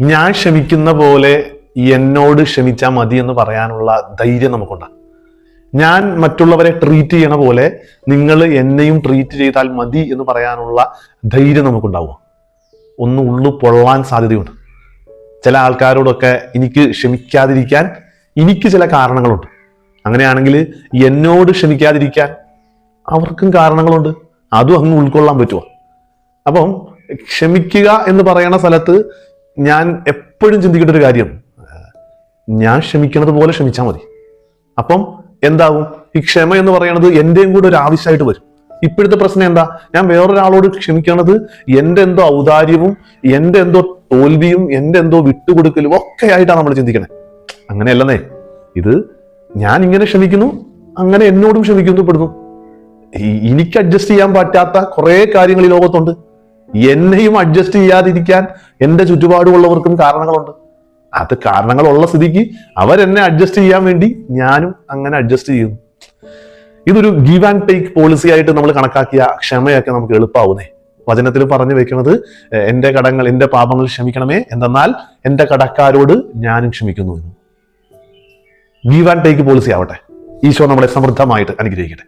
ഞാൻ ക്ഷമിക്കുന്ന പോലെ എന്നോട് ക്ഷമിച്ചാൽ മതി എന്ന് പറയാനുള്ള ധൈര്യം നമുക്കുണ്ട്. ഞാൻ മറ്റുള്ളവരെ ട്രീറ്റ് ചെയ്യണ പോലെ നിങ്ങൾ എന്നെയും ട്രീറ്റ് ചെയ്താൽ മതി എന്ന് പറയാനുള്ള ധൈര്യം നമുക്കുണ്ടാവുക. ഒന്ന് ഉള്ളു പൊള്ളാൻ സാധ്യതയുണ്ട്. ചില ആൾക്കാരോടൊക്കെ എനിക്ക് ക്ഷമിക്കാതിരിക്കാൻ എനിക്ക് ചില കാരണങ്ങളുണ്ട്. അങ്ങനെയാണെങ്കിൽ എന്നോട് ക്ഷമിക്കാതിരിക്കാൻ അവർക്കും കാരണങ്ങളുണ്ട്. അതും അങ്ങ് ഉൾക്കൊള്ളാൻ പറ്റുമോ അപ്പം ക്ഷമിക്കുക എന്ന് പറയുന്ന സ്ഥലത്ത് ഞാൻ എപ്പോഴും ചിന്തിക്കേണ്ട ഒരു കാര്യം ഞാൻ ക്ഷമിക്കണത് പോലെ ക്ഷമിച്ചാൽ മതി. അപ്പം എന്താവും ഈ ക്ഷമ എന്ന് പറയുന്നത് എന്റെയും കൂടെ ഒരു ആവശ്യമായിട്ട് വരും. ഇപ്പോഴത്തെ പ്രശ്നം എന്താ? ഞാൻ വേറൊരാളോട് ക്ഷമിക്കണത് എന്റെ എന്തോ ഔദാര്യവും എന്റെ എന്തോ തോൽവിയും എന്റെ എന്തോ വിട്ടുകൊടുക്കലും ഒക്കെ ആയിട്ടാണ് നമ്മൾ ചിന്തിക്കണേ. അങ്ങനെയല്ലെന്നേ. ഇത് ഞാൻ ഇങ്ങനെ ക്ഷമിക്കുന്നു അങ്ങനെ എന്നോടും ക്ഷമിക്കുന്നു പെടുന്നു എനിക്ക് അഡ്ജസ്റ്റ് ചെയ്യാൻ പറ്റാത്ത കുറേ കാര്യങ്ങൾ ഈ ലോകത്തുണ്ട്. എന്നെയും അഡ്ജസ്റ്റ് ചെയ്യാതിരിക്കാൻ എന്റെ ചുറ്റുപാടുമുള്ളവർക്കും കാരണങ്ങളുണ്ട്. അത് കാരണങ്ങളുള്ള സ്ഥിതിക്ക് അവരെന്നെ അഡ്ജസ്റ്റ് ചെയ്യാൻ വേണ്ടി ഞാനും അങ്ങനെ അഡ്ജസ്റ്റ് ചെയ്യുന്നു. ഇതൊരു ഗീവ് ആൻഡ് ടേക്ക് പോളിസി ആയിട്ട് നമ്മൾ കണക്കാക്കിയ ക്ഷമയൊക്കെ നമുക്ക് എളുപ്പമാവുന്നേ വചനത്തിൽ പറഞ്ഞു വെക്കുന്നത് എന്റെ കടങ്ങൾ എന്റെ പാപങ്ങൾ ക്ഷമിക്കണമേ. എന്തെന്നാൽ എന്റെ കടക്കാരോട് ഞാനും ക്ഷമിക്കുന്നു. ഗീവ് ആൻഡ് ടേക്ക് പോളിസി ആവട്ടെ. ഈശോ നമ്മളെ സമൃദ്ധമായിട്ട് അനുഗ്രഹിക്കട്ടെ.